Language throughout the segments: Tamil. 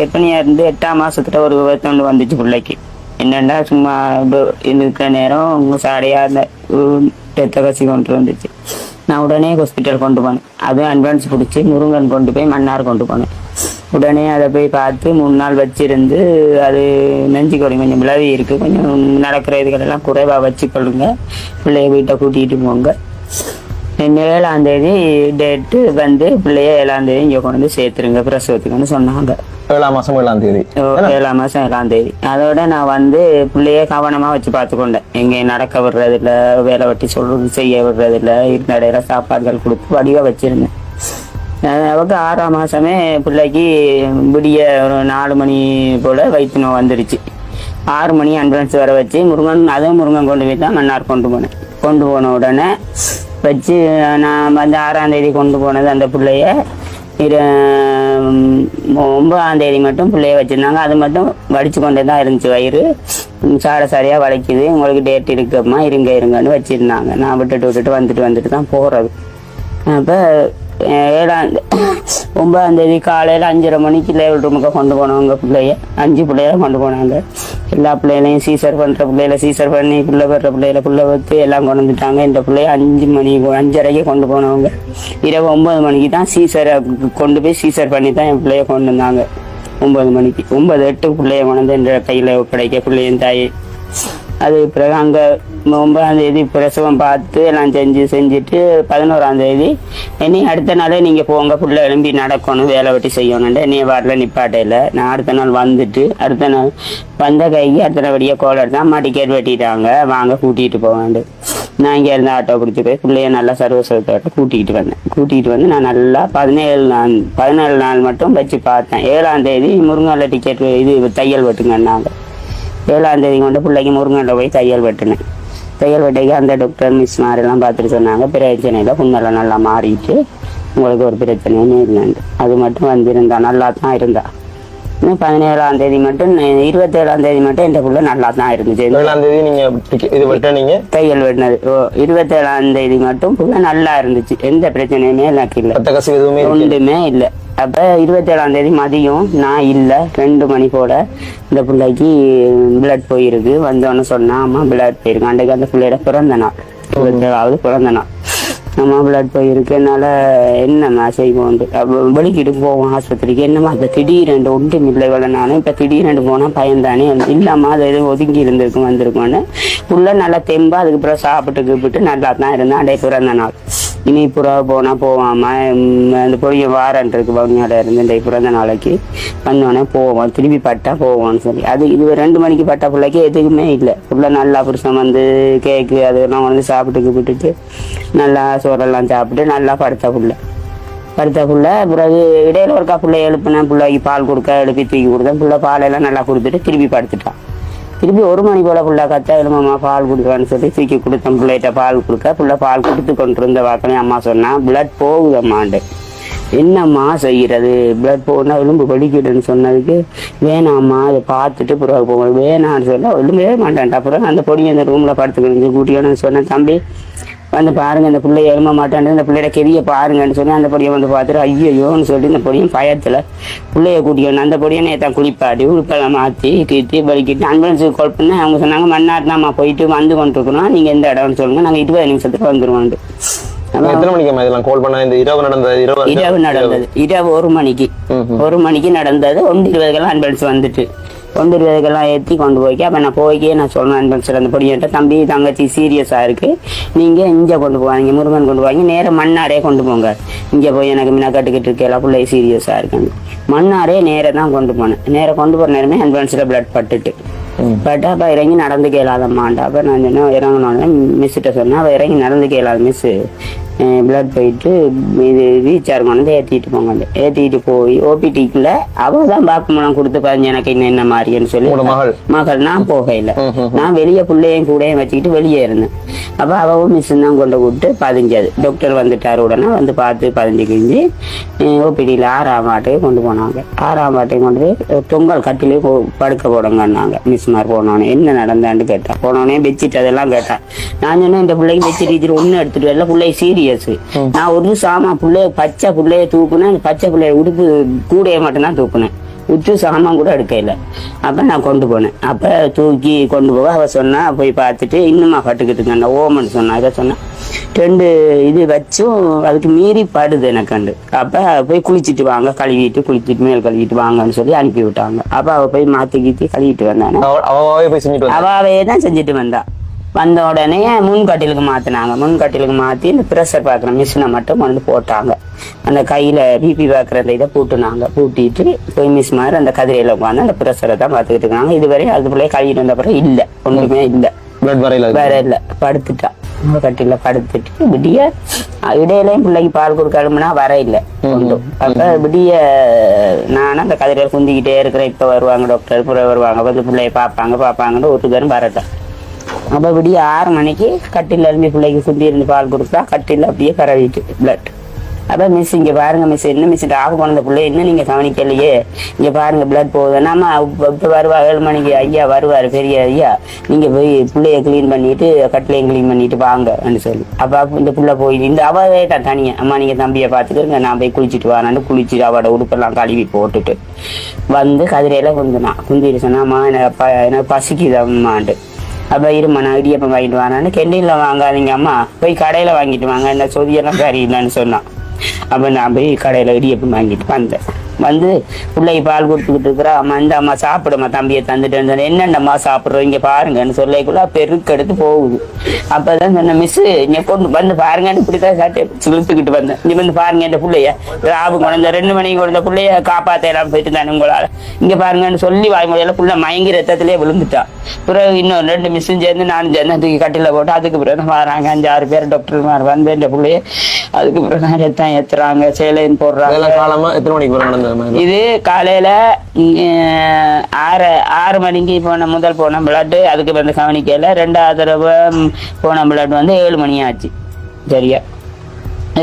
கர்ப்பிணியாக இருந்து எட்டாம் மாசத்துல ஒரு விபத்து வந்துச்சு பிள்ளைக்கு. என்னென்னா சும்மா இருக்கிற நேரம் உங்கள் சாடையாக அந்த ரத்த கசி கொண்டு வந்துச்சு. நான் உடனே ஹாஸ்பிட்டல் கொண்டு போனேன். அதுவும் அட்வான்ஸ் பிடிச்சி முருங்கன் கொண்டு போய் மன்னார் கொண்டு போனேன். உடனே அதை போய் பார்த்து மூணு நாள் வச்சிருந்து அது நெஞ்சு கொடி கொஞ்சம் விளவி இருக்குது கொஞ்சம் நடக்கிற இதுகளெல்லாம் வச்சு வச்சுக்கொள்ளுங்க. பிள்ளைய வீட்டை கூட்டிகிட்டு போங்க. ஏழாம் தேதி டேட்டு வந்து பிள்ளைய ஏழாம் தேதி இங்கே கொண்டு வந்து சேர்த்துருங்க பிரசவத்துக்குன்னு சொன்னாங்க. ஏழாம் மாசம் ஏழாம் தேதி. ஏழாம் மாசம் ஏழாம் தேதி. அதோட நான் வந்து பிள்ளைய கவனமா வச்சு பார்த்துக்கொண்டேன். எங்கே நடக்க விடுறதில்ல வேலை வெட்டி சொல்றது செய்ய விடுறதில்ல இருந்த இடையில சாப்பாடுகள் கொடுத்து வடிவா வச்சிருந்தேன். அவங்க ஆறாம் மாசமே பிள்ளைக்கு விடிய ஒரு நாலு மணி போல வயிற்று நோய் வந்துருச்சு. ஆறு மணி ஆம்புலன்ஸ் வர வச்சு முருகன் அதுவும் முருகன் கொண்டு போய் தான் மன்னார் கொண்டு போனேன். கொண்டு போன உடனே வச்சு நான் வந்து ஆறாம் தேதி கொண்டு போனது அந்த பிள்ளைய. இரு ஒன்பதாம் தேதி மட்டும் பிள்ளைய வச்சுருந்தாங்க. அது மட்டும் வடிச்சு கொண்டே தான் இருந்துச்சு வயிறு. சாட சரியாக வளைக்குது. உங்களுக்கு டேட் இருக்குமா இருங்க இருங்கன்னு வச்சுருந்தாங்க. நான் விட்டுட்டு விட்டுட்டு வந்துட்டு வந்துட்டு தான் போகிறது அப்போ ஏழாம் ஒன்பதாம் தேதி காலையில் அஞ்சரை மணிக்கு லேவல் ரூமுக்கு கொண்டு போனவங்க பிள்ளைய. அஞ்சு பிள்ளையில கொண்டு போனாங்க. எல்லா பிள்ளைகளையும் சீசர் பண்ணுற பிள்ளையில சீசர் பண்ணி பிள்ளை பெற பிள்ளையில பிள்ளை வைத்து எல்லாம் கொண்டு வந்துட்டாங்க. இந்த பிள்ளைய அஞ்சு மணி அஞ்சரைக்கு கொண்டு போனவங்க. இரவு ஒன்பது மணிக்கு தான் சீசரை கொண்டு போய் சீசர் பண்ணி தான் என் பிள்ளைய கொண்டு வந்தாங்க. ஒன்பது மணிக்கு ஒன்பது எட்டு பிள்ளைய கொண்டு வந்து என்ற கையில் ஒப்படைக்க பிள்ளையின் தாயை. அது பிறகு அங்கே ஒன்பதாம் தேதி பிரசவம் பார்த்து எல்லாம் செஞ்சு செஞ்சுட்டு பதினோராம் தேதி இனி அடுத்த நாளே நீங்கள் போங்க ஃபுல்லாக எழும்பி நடக்கணும் வேலை வெட்டி செய்யணுன்ட்டு நீ வாட்டில் நிப்பாட்டையில். நான் அடுத்த நாள் வந்துட்டு அடுத்த நாள் வந்த கைக்கு அடுத்த நாள் வழியாக கோல் எடுத்தா அம்மா டிக்கெட் வெட்டிட்டாங்க. வாங்க கூட்டிகிட்டு போவாண்டு நான் இங்கே இருந்து ஆட்டோ பிடிச்சி போய் பிள்ளைய நல்லா சர்வசவத்தோட்ட கூட்டிகிட்டு வந்தேன். கூட்டிகிட்டு வந்து நான் நல்லா பதினேழு நாள் பதினேழு நாள் மட்டும் வச்சு பார்த்தேன். ஏழாம் தேதி முருங்கால டிக்கெட் இது தையல் வெட்டுங்கன்னாங்க. ஏழாம் தேதி கொண்டு பிள்ளைக்கு முருங்கனில் போய் தையல் வெட்டினேன். தையல் வெட்டைக்கு அந்த டாக்டர் மிஸ் மாதிரிலாம் பார்த்துட்டு சொன்னாங்க. பிரச்சனையில் புண்ணெல்லாம் நல்லா மாறிட்டு உங்களுக்கு ஒரு பிரச்சனையுமே இல்லைன்னு அது மட்டும் வந்திருந்தா நல்லா தான் இருந்தா. இன்னும் பதினேழாம் தேதி மட்டும் இருபத்தேழாம் தேதி மட்டும் இந்த புள்ள நல்லா தான் இருந்துச்சு. ஏழாம் தேதி நீங்க இது வெட்டினீங்க தையல் வெட்டினது. ஓ இருபத்தேழாம் தேதி மட்டும் புள்ள நல்லா இருந்துச்சு. எந்த பிரச்சனையுமே எனக்கு இல்லை. ஒன்றுமே இல்லை. அப்போ இருபத்தேழாம் தேதி மதியம் நான் இல்லை ரெண்டு மணி போல இந்த பிள்ளைக்கு பிளட் போயிருக்கு. வந்தோன்னு சொன்னா அம்மா பிளட் போயிருக்கு. அன்றைக்கு அந்த பிள்ளையோட பிறந்த நாள். இருபத்தேழாவது பிறந்த நாள். அம்மா பிளட் போயிருக்கு. என்னால் என்னம்மா செய்வோண்டு வெளிக்கிட்டு போவோம் ஆஸ்பத்திரிக்கு. என்னம்மா இப்போ திடீரெண்டு ஒன்றும் இல்லை. இவ்வளோ நானும் இப்போ திடீரெண்டு போனால் பயன்தானே இல்லைம்மா அது எதுவும் ஒதுங்கி இருந்திருக்கும் வந்திருக்கும்னு. உள்ள நல்லா தெம்பா அதுக்கப்புறம் சாப்பிட்டு கூப்பிட்டு நல்லா தான் இருந்தேன் அடைய பிறந்த நாள். இனி புறா போனால் போவாம அந்த பொடிய வாரன் இருக்கு பவுனியால இருந்து இந்த பிறந்த நாளைக்கு வந்தோடனே போவோம் திரும்பி பட்டா போவோம்னு சொல்லி. அது இது ரெண்டு மணிக்கு பட்ட பிள்ளைக்கு எதுவுமே இல்லை. ஃபுல்லாக நல்லா புருஷன் வந்து கேக்கு அதெல்லாம் வந்து சாப்பிட்டு கூப்பிட்டுட்டு நல்லா சோறெல்லாம் சாப்பிட்டு நல்லா படுத்த புள்ள. படுத்த புள்ள பிறகு இடையில ஒருக்கா பிள்ளை எழுப்புனேன். பிள்ளைக்கு பால் கொடுக்க எழுப்பி தூக்கி கொடுத்தேன். பிள்ளை பாலெல்லாம் நல்லா கொடுத்துட்டு திருப்பி படுத்துட்டான் திருப்பி ஒரு மணி போல புள்ள கத்தா எழுமாம்மா பால் கொடுக்குறான்னு சொல்லி தூக்கி கொடுத்தேன். பிள்ளைகிட்ட பால் கொடுக்க பிள்ளை பால் கொடுத்து கொண்டு இருந்த வாக்கலையும் அம்மா சொன்னா பிளட் போகுதம்மாண்டு. என்னம்மா செய்கிறது? பிளட் போகுனா எலும்பு வலிக்குதுன்னு சொன்னதுக்கு வேணாம்மா அதை பார்த்துட்டு பிறகு போகணும் வேணான்னு சொன்னால் எலும்பே மாட்டேன்டா அப்புறம் அந்த பொடியை அந்த ரூமில் படுத்துக்கணும் கூட்டியோன்னு சொன்னேன் தம்பி வந்து பாருங்க இந்த பிள்ளைய எழும மாட்டான்னு இந்த பிள்ளையோட கெதிய பாருங்கன்னு சொல்லி அந்த பொடியை வந்து பார்த்துட்டு ஐயோன்னு சொல்லி இந்த பொடியும் பயத்துல பிள்ளைய கூட்டிக்கணும் அந்த பொடியை நேத்தான் குளிப்பாட்டி உடுப்பெல்லாம் மாற்றி கீத்தி வலிக்கிட்டு ஆம்புலன்ஸுக்கு கால் பண்ண அவங்க சொன்னாங்க தான்மா போயிட்டு வந்து கொண்டிருக்கணும். நீங்க எந்த இடம்னு சொல்லுங்க. நாங்க இருபது நிமிஷத்துக்கு வந்துருவோம் எத்தனை மணிக்கு இதெல்லாம் கால் பண்ண? இந்த இரவு நடந்த இரவு இரவு நடந்தது. இரவு. ஒரு மணிக்கு. ஒரு மணிக்கு நடந்தது. ஒன்று இருபதுக்கெல்லாம் ஆம்புலன்ஸ் வந்துட்டு. ஒன்று இருபதுக்கெல்லாம் ஏற்றி கொண்டு போய்க்க. அப்போ நான் போய்க்கே நான் சொன்னேன் ஆம்புலன்ஸில் அந்த பொடியிட்ட தம்பி தங்கச்சி சீரியஸாக இருக்குது நீங்கள் இங்கே கொண்டு போவாங்க முருகன் கொண்டு போவாங்க நேராக மண்ணாரே கொண்டு போங்க. இங்கே போய் எனக்கு முன்ன கட்டுக்கிட்டு இருக்கேன் பிள்ளை சீரியஸாக இருக்குன்னு. மண்ணாரே நேராக தான் கொண்டு போனேன். நேராக கொண்டு போகிற நேரமே ஆம்புலன்ஸில் பிளட் பட்டுட்டு. பட் அப்போ இறங்கி நடந்து கேளாதம்மாண்டா அப்போ நான் சொன்னேன் இறங்கினோடனே மிஸ்கிட்ட சொன்னேன் அவள் இறங்கி நடந்து கேளாத மிஸ்ஸு பிளட் போயிட்டு இது ரீசார்ஜ் கொண்டு ஏற்றிட்டு போங்க ஏற்றிட்டு போய் ஓபிடிக்குள்ள அவள் தான் பாக்குமலம் கொடுத்து பாருங்க எனக்கு இன்னும் என்ன மாதிரின்னு சொல்லி. மகள்? மகள் நான் போகையில். நான் வெளியே பிள்ளையும் கூடயும் வச்சுக்கிட்டு வெளியே இருந்தேன். அப்போ அவவும் மிஸ் தான் கொண்டு விட்டு பதிஞ்சது. டாக்டர் வந்துட்டார் உடனே வந்து பார்த்து பதிஞ்சு கிழிஞ்சு ஓபிடியில் ஆறாம் வாட்டையும் கொண்டு போனாங்க. ஆறாம் வாட்டையும் கொண்டு போய் தொங்கல் கட்டிலே படுக்க போடுங்கன்னாங்க. மிஸ்மார் போனோடனே என்ன நடந்தான்னு கேட்டேன் போனோடனே பெட்ஷீட் அதெல்லாம் கேட்டேன் நான் சொன்னேன் இந்த பிள்ளைக்கு பெட்ஷீட் டீச்சர் ஒன்று எடுத்துட்டு வரல பிள்ளை சீரியஸ் நான் ஒரு சாமா பிள்ளைய பச்சை பிள்ளைய தூக்குனேன். பச்சை பிள்ளைய உடுப்பு கூடைய மட்டும்தான் தூக்குனேன். உற்று சாமான் கூட எடுக்கல. அப்போ நான் கொண்டு போனேன். அப்போ தூக்கி கொண்டு போக அவ சொன்னா போய் பார்த்துட்டு இன்னுமா பட்டுக்கிட்டு இருக்கேன் ஓமன்னு சொன்னா இதை சொன்னா. ரெண்டு இது வச்சும் அதுக்கு மீறி படுது எனக்கு கண்டு. அப்போ போய் குளிச்சிட்டு வாங்க கழுவிட்டு குளிச்சிட்டு மேல் கழுவிட்டு வாங்கன்னு சொல்லி அனுப்பி விட்டாங்க. அப்போ அவள் போய் மாற்றி கீத்தி கழுவிட்டு வந்தானே. அவ- அவாவே தான் செஞ்சுட்டு வந்தா. வந்த உடனே முன்கட்டிலுக்கு மாத்தினாங்க. முன்கட்டிலுக்கு மாத்தி இந்த ப்ரெஷர் பார்க்குற மிஷினை மட்டும் கொண்டு போட்டாங்க. அந்த கையில பிபி பார்க்குற அந்த இதை பூட்டுனாங்க. பூட்டிட்டு போய் மிஸ் மாதிரி அந்த கதிரையில உட்காந்து அந்த ப்ரெஷரை தான் பார்த்துக்கிட்டு இருக்காங்க. இதுவரை அது பிள்ளைய கழுவிட்டு வந்த அப்புறம் இல்லை. ஒன்றுமே இல்லை. வேற இல்ல. படுத்துட்டா. கட்டில படுத்துட்டு விடிய இடையிலையும் பிள்ளைக்கு பால் கொடுக்க எழுப்புனா வர இல்ல. கொண்டும். அப்ப விடிய நானும் அந்த கதிரையில குந்திக்கிட்டே இருக்கிறேன். இப்ப வருவாங்க டாக்டர் புற வருவாங்க. வந்து பிள்ளைய பார்ப்பாங்க பார்ப்பாங்கன்னு ஒரு தரம் வரட்டேன் அப்போ விடிய ஆறு மணிக்கு கட்டில் இருந்து பிள்ளைக்கு குந்தி இருந்து பால் கொடுத்தா கட்டில அப்படியே பரவிட்டு பிளட் அப்போ மிஸ் இங்கே பாருங்க மிஸ் என்ன மிஸ் ஆக போனது பிள்ளை என்ன நீங்கள் கவனிக்கலையே? இங்கே பாருங்க பிளட் போகுது. நம்ம இப்போ வருவா ஏழு மணிக்கு ஐயா வருவார் பெரிய ஐயா. நீங்கள் போய் பிள்ளைய க்ளீன் பண்ணிட்டு கட்டிலையும் க்ளீன் பண்ணிட்டு வாங்கன்னு சொல்லி. அப்போ இந்த பிள்ளை போய் இந்த அவவே தான் தனியா அம்மா நீங்கள் தம்பியை பார்த்துக்கிறங்க நான் போய் குளிச்சுட்டு வரேன்னு குளிச்சுட்டு அவட உடுப்பெல்லாம் கழுவி போட்டுட்டு வந்து கதிரையில குந்தினான் குந்திட்டு சொன்னாம்மா எனக்கு ப- எனக்கு பசிக்குது அம்மான்ட்டு. அப்போ இருமா நான் இடியப்பம் வாங்கிட்டு வானான்னு கெண்டீன்ல வாங்காதீங்க அம்மா. போய் கடையில் வாங்கிட்டு வாங்க என்ன சொதியெல்லாம் சரியில்லைன்னு சொன்னான். அப்போ நான் போய் கடையில் இடியப்பம் வாங்கிட்டு வந்தேன். வந்து பிள்ளைக்கு பால் கொடுத்துக்கிட்டு இருக்கிறா. அம்மா இந்த அம்மா சாப்பிடுமா தம்பியை தந்துட்டு வந்தேன் என்னென்னம்மா சாப்பிட்றோம்? இங்க பாருங்கன்னு சொல்லிக்குள்ள பெருக்கெடுத்து போகுது. அப்பதான் சொன்னேன் மிஸ்ஸு இங்கே கொண்டு வந்து பாருங்கன்னு இப்படிதான் சாட்டை இழுத்துக்கிட்டு வந்தேன். நீ வந்து பாருங்க என் பிள்ளைய. ராபு குழந்த ரெண்டு மணிக்கு குழந்த பிள்ளைய காப்பாத்தலாம் போயிட்டு தானே உங்களால. இங்க பாருங்கன்னு சொல்லி வாய்மொழியில புள்ள மயங்கி ரத்தத்திலே விழுந்துட்டா. பிறகு இன்னும் ரெண்டு மிஸ்ஸும் சேர்ந்து நானும் சேர்ந்து தூக்கி கட்டில போட்டு அதுக்கு பிறகு தான் வராங்க. அஞ்சு ஆறு பேர் டாக்டர் வந்து என் பிள்ளைய. அதுக்கு பிறகு தான் ரத்தம் ஏத்துறாங்க சேலைன்னு போடுறாங்க. காலமாக எத்தனை மணிக்கு போற நடந்தது? இது காலையில ஆறு ஆறு மணிக்கு போன முதல் போன பிளட் அதுக்கு வந்து கவனிக்கல ரெண்டாவது தடவை போன பிளட் வந்து ஏழு மணி ஆச்சு. சரியா?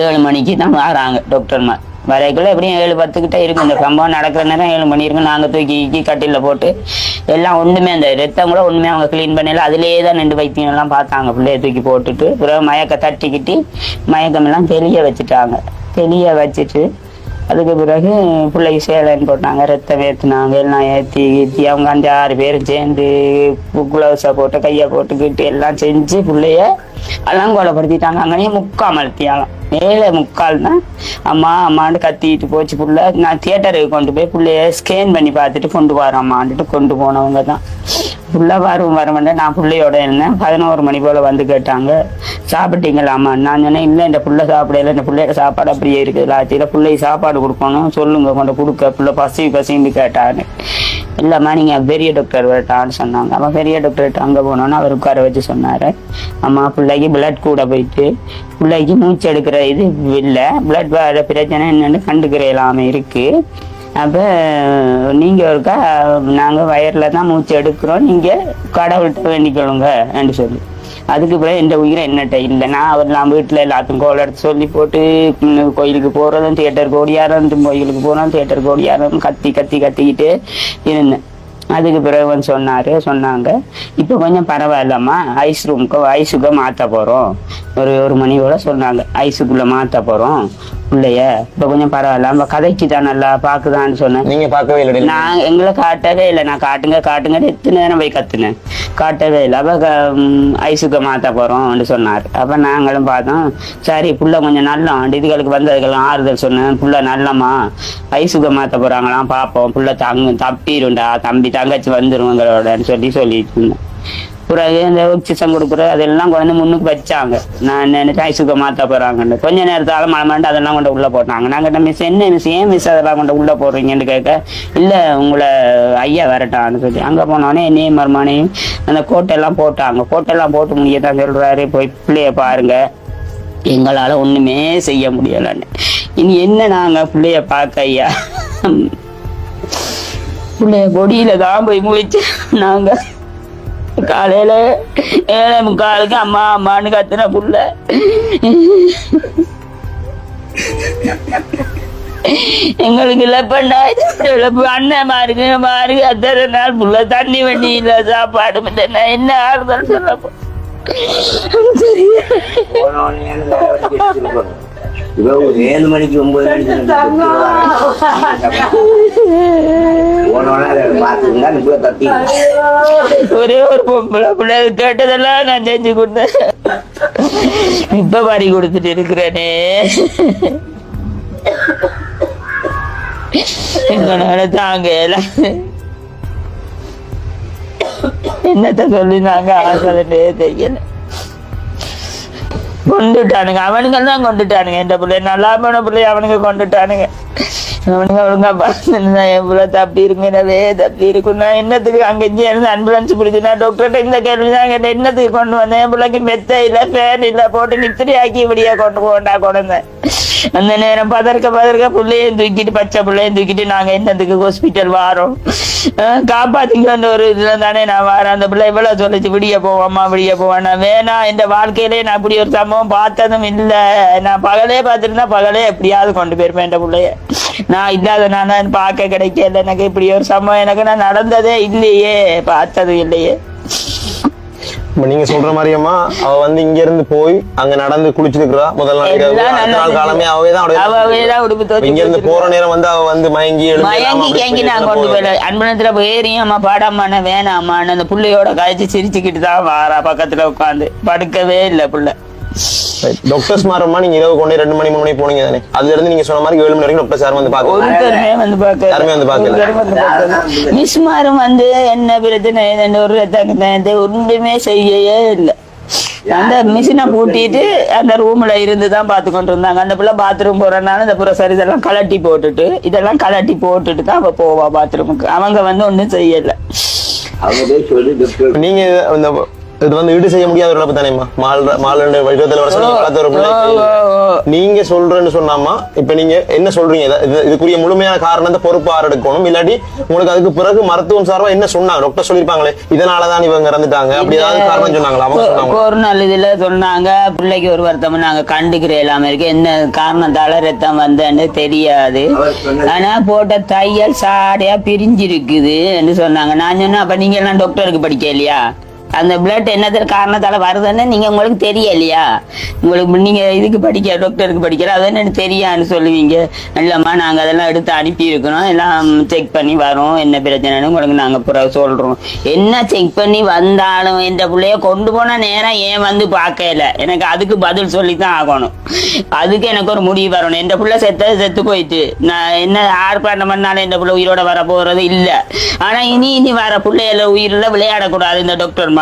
ஏழு மணிக்கு தான் வராங்க டாக்டர்மா வரைக்குள்ள எப்படியும் ஏழு பத்துக்கிட்ட இருக்கும். இந்த சம்பவம் நடக்கிற நேரம் ஏழு மணி இருக்கும். நாங்கள் தூக்கி கீக்கி கட்டில போட்டு எல்லாம் ஒண்ணுமே அந்த ரத்தம் கூட ஒண்ணுமே அவங்க க்ளீன் பண்ணல. அதுலேயே தான் ரெண்டு வைத்தியம் எல்லாம் பார்த்தாங்க. பிள்ளைய தூக்கி போட்டுட்டு பிறகு மயக்க தட்டிக்கிட்டு மயக்கம் எல்லாம் தெளிய வச்சுட்டாங்க. தெளிய வச்சுட்டு அதுக்கு பிறகு பிள்ளைக்கு சேலைன்னு போட்டாங்க ரத்தம் ஏற்றினாங்க எல்லாம் ஏற்றி ஏற்றி அவங்க அஞ்சு ஆறு பேர் சேர்ந்து குளவுஸை போட்டு கையை போட்டுக்கிட்டு எல்லாம் செஞ்சு பிள்ளைய அலங்கோலப்படுத்திட்டாங்க. அங்கேயே முக்கால் மலத்தியாலும் மேலே முக்கால் தான் அம்மா அம்மான்ட்டு கத்திட்டு போச்சு புள்ள. நான் தியேட்டருக்கு கொண்டு போய் பிள்ளைய ஸ்கேன் பண்ணி பார்த்துட்டு கொண்டு வரோம் அம்மான்ட்டு கொண்டு போனவங்க தான். புள்ள வரும் வரமாட்டே நான் பிள்ளையோட இருந்தேன். பதினோரு மணி போல வந்து கேட்டாங்க. சாப்பிட்டீங்களாம்மா? நான் சொன்னேன் இல்லை இந்த புள்ள சாப்பிடல. இந்த பிள்ளையோட சாப்பாடு அப்படியே இருக்குது. லாச்சியில் பிள்ளைக்கு சாப்பாடு கொடுக்கணும். சொல்லுங்க கொண்டு கொடுக்க. பிள்ளை பசி பசின்னு கேட்டான்னு இல்லைம்மா நீங்கள் பெரிய டாக்டர் வரட்டான்னு சொன்னாங்க. அவன் பெரிய டாக்டர்கிட்ட அங்கே போனோன்னு அவர் உட்கார வச்சு சொன்னார். அம்மா பிள்ளைக்கு பிளட் கூட போயிட்டு பிள்ளைக்கு மூச்சு எடுக்கிற இது இல்லை. பிளட் வர பிரச்சனை என்னென்னு கண்டுக்கிற எல்லாமே இருக்குது அப்போ நீங்கள் ஒருக்கா நாங்கள் வயரில் தான் மூச்சு எடுக்கிறோம். நீங்கள் கடவுள்கிட்ட வேண்டிக்கொள்ளுங்க என்று சொல்லி. அதுக்கு பிறகு எந்த உயிரை என்னட்ட இல்லை. நான் அவர் நான் வீட்டில் எல்லாத்துக்கும் கோல் எடுத்து சொல்லி போட்டு கோயிலுக்கு போகிறதும் தியேட்டருக்கு ஓடியாரம் கோயிலுக்கு போகிறோம் தியேட்டருக்கு ஓடியாரம் கத்தி கத்தி கத்திக்கிட்டு இருந்தேன். அதுக்கு பிறகு வந்து சொன்னார் சொன்னாங்க. இப்போ கொஞ்சம் பரவாயில்லம்மா ஐஸ் ரூமுக்கு ஐஸுக்கு மாற்ற போகிறோம் ஒரு ஒரு மணி கூட சொன்னாங்க. ஐஸுக்குள்ளே மாற்ற போகிறோம் பிள்ளைய. இப்போ கொஞ்சம் பரவாயில்ல. நம்ம கதைக்கு தான் நல்லா பார்க்குதான்னு சொன்னேன். நீங்க பார்க்கவே இல்லை நான் எங்களை காட்டவே இல்லை. நான் காட்டுங்க காட்டுங்க. எத்தனை நேரம் போய் கத்துனேன். காட்டவே இல்லை. அப்போ ஐஸுக்கு மாற்ற போகிறோம்னு சொன்னார். அப்போ நாங்களும் பார்த்தோம். சரி புள்ள கொஞ்சம் நல்லம் இதுகளுக்கு வந்ததுக்கெல்லாம் ஆறுதல் சொன்னேன். புள்ள நல்லம்மா. ஐஸுக்கு மாற்ற போகிறாங்களாம் பார்ப்போம். புள்ள தங்க தப்பிடும்டா. தம்பி தங்கச்சி வந்துருவங்களோடன்னு சொல்லி சொல்லிட்டு இருந்தேன். பிறகு இந்த ஆக்சிஜன் கொடுக்குற அதெல்லாம் கொண்டு முன்னுக்கு வச்சாங்க. நான் நினைச்சா ஐசுக்கு மாற்ற போறாங்கன்னு. கொஞ்ச நேரத்தால மழை மாண்டு அதெல்லாம் கொண்டு உள்ள போட்டாங்க. நாங்கள் கேட்ட மிஸ் என்ன மிஸ் ஏன் மிஸ் அதெல்லாம் கொண்டு உள்ள போடுறீங்கன்னு கேட்க இல்ல உங்களை ஐயா வரட்டான்னு சொல்லி. அங்க போனோடனே என்னையும் மருமானையும் அந்த கோட்டெல்லாம் போட்டாங்க. கோட்டெல்லாம் போட்டு முடியத்தான் சொல்றாரு போய் பிள்ளைய பாருங்க. எங்களால ஒண்ணுமே செய்ய முடியலன்னு. இனி என்ன நாங்க பிள்ளைய பார்க்க ஐயா? பிள்ளைய கொடியில தான் போய் முழிச்சு நாங்க காலையில ஏழை முக்காலுக்கு அம்மா அம்மான்னு கத்துன புள்ள. எங்களுக்கு இழப்பண்டா இழப்பு அண்ணன் மாருக்கு மாருக்கு அத்தனை நாள் புள்ள. தண்ணி வண்டி இல்ல சாப்பாடு என்ன ஆறுதல் சொல்ல ஒரு ஏழு மணிக்கு ஒன்பது மணிக்கு ஒரே ஒரு பொம்பளை பிள்ளை கேட்டதெல்லாம் நான் செஞ்சு கொடுத்தேன். இப்ப பறி கொடுத்துட்டு இருக்கிறேனே. எங்களால தாங்கல என்னத்த சொல்லி நாங்க ஆசைன்னே தெரியல. கொண்டுட்டானுங்க. அவனுங்க தான் கொண்டுட்டானுங்க. இந்த பிள்ளை நல்லா போன பிள்ளைய அவனுங்க கொண்டுட்டானுங்க. அவனுங்க ஒழுங்கா பார்த்துருந்தா எவ்வளோ தப்பி இருக்குமே தப்பி இருக்கும் நான் என்னத்துக்கு அங்க இங்கே இருந்து ஆம்புலன்ஸ் பிடிச்சுனா டாக்டர்கிட்ட இந்த கேள்வி தான் கேட்டேன். என்னத்துக்கு கொண்டு வந்தேன்? என் பிள்ளைக்கு மெத்த இல்ல ஃபேன் இல்ல போட்டு நித்திரி ஆக்கி இப்படியா கொண்டு போண்டா கொண்டு அந்த நேரம் பதற்க பதற்க பிள்ளையும் தூக்கிட்டு பச்சை பிள்ளையும் தூக்கிட்டு நாங்க என்னத்துக்கு ஹாஸ்பிட்டல் வாரோம்? காப்பாத்திங்கன்ற ஒரு இதுல தானே நான் வரேன். அந்த பிள்ளை எவ்வளோ சொல்லிச்சு விடிய போவோம்மா விடிய போவேன் நான் வேணாம் இந்த வாழ்க்கையிலே நான் இப்படி ஒரு சம்பவம் பார்த்ததும் இல்ல. நான் பகலே பார்த்துருந்தா பகலே எப்படியாவது கொண்டு போயிருப்பேன் என் பிள்ளைய. நான் இல்லாத நான் பார்க்க கிடைக்கல. எனக்கு இப்படி ஒரு சம்பவம் எனக்கு நான் நடந்ததே இல்லையே. பார்த்ததும் இல்லையே. இப்ப நீங்க சொல்ற மாதிரியம்மா அவ வந்து இங்க இருந்து போய் அங்க நடந்து குளிச்சிருக்கிறா முதல் நாள் காலமே அவவே தான் இங்க இருந்து போற நேரம் வந்து அவ வந்து மயங்கி மயங்கி கேங்கி நான் கொண்டு போயில அன்பனத்துல ஏறியும் அம்மா பாடாம வேணாம்மா அந்த புள்ளையோட கழிச்சு சிரிச்சுக்கிட்டு தான் வாரா பக்கத்துல உட்காந்து படுக்கவே இல்ல புள்ள. டாக்டர்ஸ் மாறம்மா நீங்க இரவு கொண்டே ரெண்டு மணி மூணு மணி போனீங்க தானே? அதுல இருந்து நீங்க சொன்ன மாதிரி ஏழு மணி வரைக்கும் டாக்டர் சார் வந்து பாக்க ஒருத்தருமே வந்து பார்க்க யாருமே வந்து பார்க்கல. மிஸ் மாரும் வந்து என்ன பிரச்சனை ஏதுன்னு ஒரு ரத்தம் ஒன்றுமே செய்யவே இல்லை. அந்த மிஷினை பூட்டிட்டு அந்த ரூம்ல இருந்து தான் பார்த்து கொண்டு இருந்தாங்க. அந்த பிள்ளை பாத்ரூம் போறதுனால இந்த புறசரி இதெல்லாம் கலட்டி போட்டுட்டு இதெல்லாம் கலட்டி போட்டுட்டு தான் அவ போவா பாத்ரூமுக்கு அவங்க வந்து ஒண்ணும் செய்யல. நீங்க இந்த இது வந்து ஈடு செய்ய முடியாத ஒரு இழப்பு தானேம்மா? மால் மால் ரெண்டு இருபத்தேழு வருஷம் நீங்க வளர்த்த ஒரு பிள்ளைக்கு நீங்க சொல்றேன்னு சொன்னாமா இப்ப நீங்க என்ன சொல்றீங்க? இத- இது- இதுக்குரிய முழுமையான காரணத்தை பொறுப்பு யார் எடுக்கணும். இல்லாட்டி உங்களுக்கு அதுக்கு பிறகு மருத்துவம் சார்பா என்ன சொன்னாங்க? டாக்டர் சொல்லிருப்பாங்களே இதனாலதான் இவங்க இறந்துட்டாங்க. அப்படி ஏதாவது காரணம் சொன்னாங்களா? அவங்க சொன்னாங்க ஒரு நாள் இதுல சொன்னாங்க பிள்ளைக்கு ஒரு வருத்தம் நாங்க கண்டுக்கிற இல்லாம இருக்கு என்ன காரணத்தால ரத்தம் வந்தேன்னு தெரியாது. ஆனா போட்ட தையல் சாடையா பிரிஞ்சிருக்குது சொன்னாங்க. நான் சொன்னேன் அப்ப நீங்க எல்லாம் டாக்டருக்கு படிக்க இல்லையா அந்த பிளட் என்னது காரணத்தால வருதுன்னு நீங்க உங்களுக்கு தெரியலையா? உங்களுக்கு நீங்க இதுக்கு படிக்க டாக்டருக்கு படிக்கிற அது என்ன தெரியான்னு சொல்லுவீங்க. இல்லம்மா நாங்க அதெல்லாம் எடுத்து அனுப்பி இருக்கணும் எல்லாம் செக் பண்ணி வரோம். என்ன பிரச்சனைன்னு உங்களுக்கு நாங்க பிறகு சொல்றோம். என்ன செக் பண்ணி வந்தாலும் இந்த பிள்ளைய கொண்டு போனா நேரம் ஏன் வந்து பார்க்கல? எனக்கு அதுக்கு பதில் சொல்லி தான் ஆகணும். அதுக்கு எனக்கு ஒரு முடிவு வரணும். இந்த பிள்ளை செத்த செத்து போயிட்டு. நான் என்ன ஆர்ப்பாட்டம் பண்ணாலும் இந்த பிள்ளை உயிரோட வர போறது இல்ல. ஆனா இனி இனி வர பிள்ளைகள உயிரில் விளையாடக்கூடாது இந்த டாக்டர்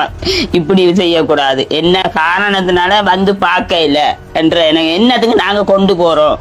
இப்படி செய்யக்கூடாது. என்ன காரணத்தினால வந்து பார்க்க இல்லை. என்ற எனக்கு என்னத்துக்கு நாங்க கொண்டு போறோம்?